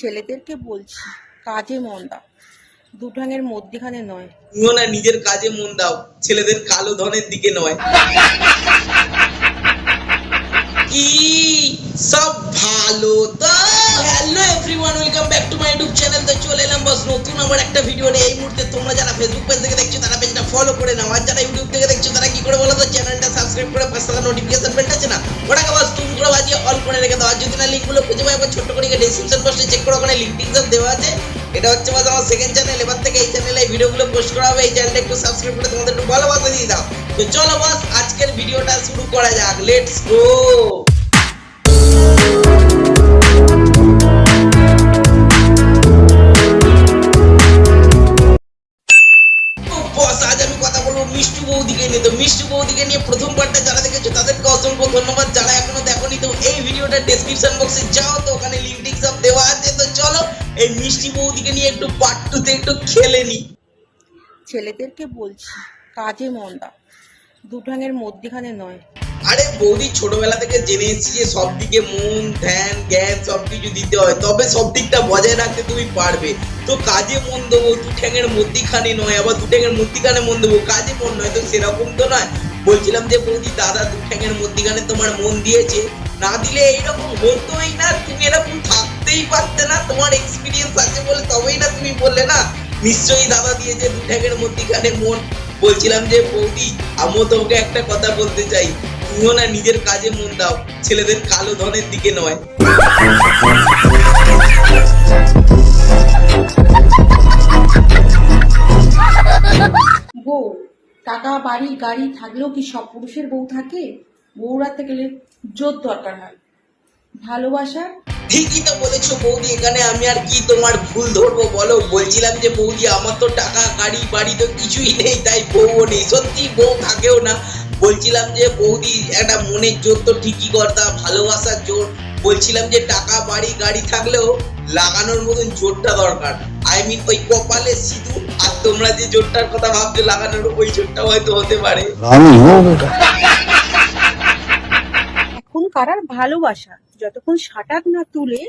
ছেলেদেরকে বলছি কাজে মন দাও। দুঠাঙের মধ্যিখানে নয়। তুমিও না নিজের কাজে মন দাও ছেলেদের কালো ধনের দিকে নয়। কি সব ভালো তো? Hello everyone welcome back to my YouTube channel তো চলে এলাম বস নতুন আমার একটা ভিডিও নিয়ে। এই মুহূর্তে তোমরা যারা ফেসবুক পেজ থেকে দেখছ তারা পেজটা ফলো করে নাও। আর যারা ইউটিউব থেকে দেখছ তারা কি করে বলো তো? চ্যানেলটা সাবস্ক্রাইব করে পাশে থাকা নোটিফিকেশন বেলটা আছে না? ওটাকে বাস তুমি করে বাজিয়ে অল করে রেখে দাও। আর যদি না লিঙ্কগুলো খুঁজে পাই, একবার ছোট্ট করে ডেসক্রিপশন বক্সে চেক করে, ওখানে লিঙ্ক সব দেওয়া আছে। এটা হচ্ছে বাস আমার সেকেন্ড চ্যানেল এবার থেকে এই চ্যানেলে ভিডিও ভিডিওগুলো পোস্ট করা হবে। এই চ্যানেলটা একটু সাবস্ক্রাইব করে তোমাদের একটু ভালোবাসা দিয়ে দাও। তো চলো বাস, আজকের ভিডিওটা শুরু করা যাক। লেটস গো প্রথম পার্টটা যারা দেখেছ তাদেরকে অসংখ্য ধন্যবাদ। যারা এখনও দেখোনি তো এই ভিডিওটা ডেসক্রিপশন বক্সে যাও তো ওখানে লিঙ্ক টিঙ্ক সব দেওয়া আছে। তো চলো এই মিষ্টি বৌদিকে নিয়ে একটু পার্ট টুতে একটু খেলে নি। ছেলেদেরকে বলছি কাজে মন দাও। দুঠাঙের মধ্যিখানে নয়। আরে বৌদি ছোটবেলা থেকে জেনে এসেছি যে সব দিকে মন ধ্যান জ্ঞান সব কিছু দিতে হয়। তবে সব দিকটা বজায় রাখতে তুমি পারবে। তো কাজে মন দেবো দু ঠ্যাঙের মধ্যিখানে নয় আবার দু ঠ্যাঙের মধ্যিখানে মন দেবো। কাজে মন নয় তো সেরকম তো নয়। বলছিলাম যে, বৌদি, দাদা দু ঠ্যাঙের মধ্যিখানে তোমার মন দিয়েছে। না দিলে এইরকম হতোই না, তুমি এরকম থাকতেই পারতে না। তোমার এক্সপিরিয়েন্স আছে বলে তবেই না তুমি বললে না। নিশ্চয়ই দাদা দিয়েছে দু ঠ্যাঙের মধ্যিখানে মন। বলছিলাম যে, বৌদি, আমিও তোমাকে একটা কথা বলতে চাই। তুমিও না নিজের কাজে মন দাও। ছেলেদের কালো ধনের দিকে নয়। টাকা, বাড়ি, গাড়ি থাকলেও কি সব পুরুষের বউ থাকে? বউরাতে গেলে জোর দরকার হয়। ভালোবাসা? ঠিকই তো বলেছ বৌদি, এখানে আমি আর কি তোমার ভুল ধরবো বলো? বলছিলাম যে বৌদি, আমার তো টাকা, গাড়ি, বাড়ি তো কিছুই নেই, তাই বউও নেই। সত্যি বউ থাকেও না। বলছিলাম যে বৌদি, একটা মনের জোর তো ঠিকই কথা ভালোবাসার জোর। বলছিলাম যে টাকা, বাড়ি, গাড়ি থাকলেও লাগানোর মতন জোরটা দরকার। আই মিন ওই কপালে সিঁদুর আর তোমরা যে জোরটার কথা ভাবছ লাগানোর ওই জোরটা হয়তো হতে পারে। এখন কারার ভালোবাসা যতক্ষণ সাটাক না তুলে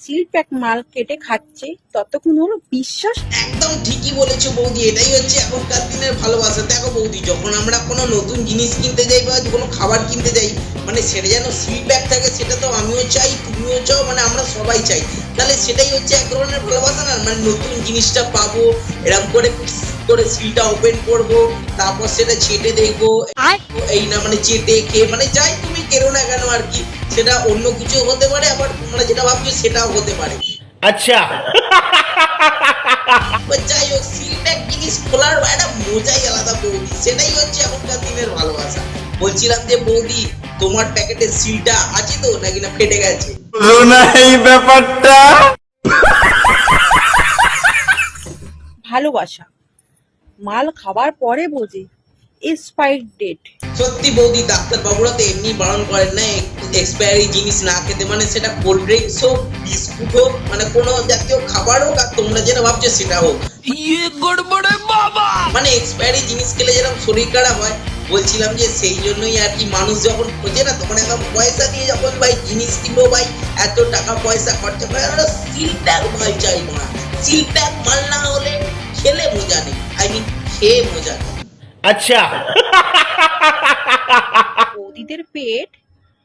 সিল প্যাক মাল কেটে খাচ্ছে ততক্ষণ হলো বিশ্বাস একদম ঠিকই বলেছ বৌদি এটাই হচ্ছে এখনকার দিনের ভালোবাসা। দেখো বৌদি যখন আমরা কোনো নতুন জিনিস কিনতে যাই বা কোনো খাবার কিনতে যাই মানে সেটা যেন সিল প্যাক থাকে সেটা তো উৎসাহ মানে আমরা সবাই চাই। তাহলে সেটাই হচ্ছে এক ধরনের ভালোবাসা না মানে নতুন জিনিসটা পাবো এরকম করে করে সিলটা ওপেন করব তারপর সেটা ছেটে দেখব এই না মানে চেটে খেয়ে মানে যাই তুমি কেরো না কেন আর কি সেটা অন্য কিছু হতে পারে আবার মানে যেটা ভাবছ সেটাও হতে পারে। আচ্ছা। যাই হোক সিলটা জিনিস খোলার একটা মজাই আলাদা বৌদি সেটাই হচ্ছে এখনকার দিনের ভালোবাসা। বলছিলাম যে বৌদি তোমার প্যাকেটের সিলটা আছে তো নাকি না ফেটে গেছে? এই ব্যাপারটা। ভালোবাসা। মাল খাবার পরে বোঝে এক্সপায়ার ডেট সত্যি বৌদি ডাক্তার বাবুরা তো এমনি বারণ করেন না এক্সপায়ারি জিনিস না খেতে মানে সেটা কোল্ড ড্রিঙ্কস হোক বিস্কুট হোক মানে কোনো জাতীয় খাবার হোক আর তোমরা যেটা ভাবছ সেটা হোক। মানে এক্সপায়ারি জিনিস খেলে যেরকম শরীর খারাপ হয় বলছিলাম যে সেই জন্যই আর কি মানুষ যখন খোঁজে না তখন একদম পয়সা দিয়ে যখন ভাই জিনিস কিনবো ভাই এত টাকা পয়সা খরচা করে আমরা সিল ব্যাগ ভাই চাই না। সিল ব্যাগ মাল না হলে খেলে মজা নেই। আই মিন খেয়ে মজা নেই। আচ্ছা। বৌদিদের পেট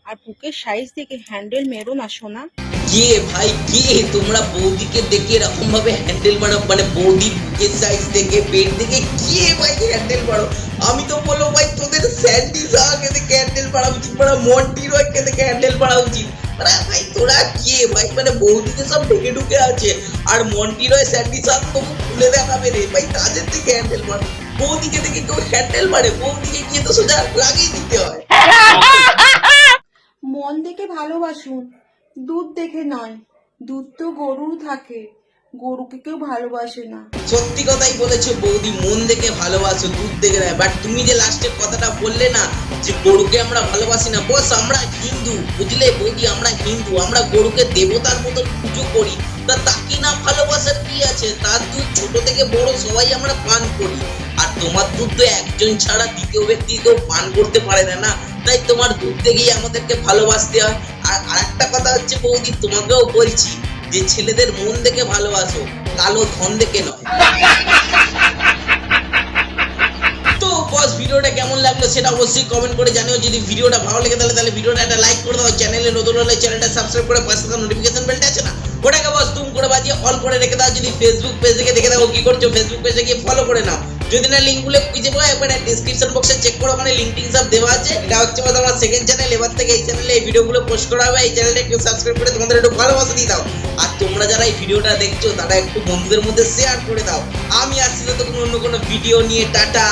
আর বুকের সাইজ দেখে হ্যান্ডেল মেরো না সোনা। কে ভাই কে? তোমরা বৌদিকে দেখে এরকম ভাবে হ্যান্ডেল মানে মানে বৌদির বুকের সাইজ দেখে পেট দেখে কে ভাই হ্যান্ডেল মারো আমি তো বলব ভাই, তোদের স্যান্ডি সাহাকে দেখে হ্যান্ডেল উচিত মানে মন্টি রয়কে দেখে হ্যান্ডেল মারা উচিত ভাই, তোরা কে, ভাই? মানে বৌদিকে সব ঢেকে ঢুকে আছে। আর মন্টি রয় স্যান্ডি সাহ তোকে খুলে দেখাবে রে। ভাই, তাদের থেকে হ্যান্ডেল মার বৌদিকে দেখে কেউ হ্যান্ডেল মারে বৌদিকে গিয়ে তো সোজা লাগিয়ে দিতে হয়। মন দেখে ভালোবাসুন, দুধ দেখে নয়, দুধ তো গরুর থাকে। গরুকে কেউ ভালোবাসে না। সত্যি কথাই বলেছ বৌদি, মন দেখে ভালোবাসো, দুধ দেখে নেয় বাট তুমি যে লাস্টে কথাটা বললে না, যে গরুকে আমরা ভালোবাসি না বস আমরা হিন্দু, বুঝলে বৌদি? আমরা হিন্দু, আমরা গরুকে দেবতার মতো পুজো করি। তা তাকে না ভালোবাসার কি আছে? তার দুধ ছোট থেকে বড় সবাই আমরা পান করি। আর তোমার দুধ তো একজন ছাড়া দ্বিতীয় ব্যক্তি কেউ পান করতে পারে না না? তাই তোমার দুধ দেখেই আমাদেরকে ভালোবাসতে হয়। আর আরেকটা কথা হচ্ছে বৌদি, তোমাকেও বলছি যে ছেলেদের মন দেখে ভালোবাসো, কালো ধন দেখে নয়। তো বস, ভিডিওটা কেমন লাগল সেটা অবশ্যই কমেন্ট করে জানিও। যদি ভিডিওটা ভালো লেগে তাহলে তাহলে ভিডিওটা একটা লাইক করে দাও। চ্যানেলে নতুন হলে চ্যানেলটা সাবস্ক্রাইব করে পাশে থাকা নোটিফিকেশন বেলটা আছে না? ওটাকে বস, তুম করে বাজিয়ে অল করে রেখে দাও। যদি ফেসবুক পেজ থেকে দেখে দাও কি করছ ফেসবুক পেজে গিয়ে ফলো করে নাও। যদি না লিঙ্কগুলো খুঁজে পাও, একবার ডিসক্রিপশন বক্সে চেক করো, ওখানে লিঙ্ক টিং সব দেওয়া আছে। এটা হচ্ছে আমার সেকেন্ড চ্যানেল এবার থেকে এই চ্যানেলে এই ভিডিওগুলো পোস্ট করা হবে। এই চ্যানেলটা একটু সাবস্ক্রাইব করে তোমাদের একটু ভালোবাসা দিয়ে দাও। আর তোমরা যারা এই ভিডিওটা দেখছ, তারা একটু বন্ধুদের মধ্যে শেয়ার করে দাও। আমি আসছি তো কোনো অন্য কোনো ভিডিও নিয়ে, টাটা!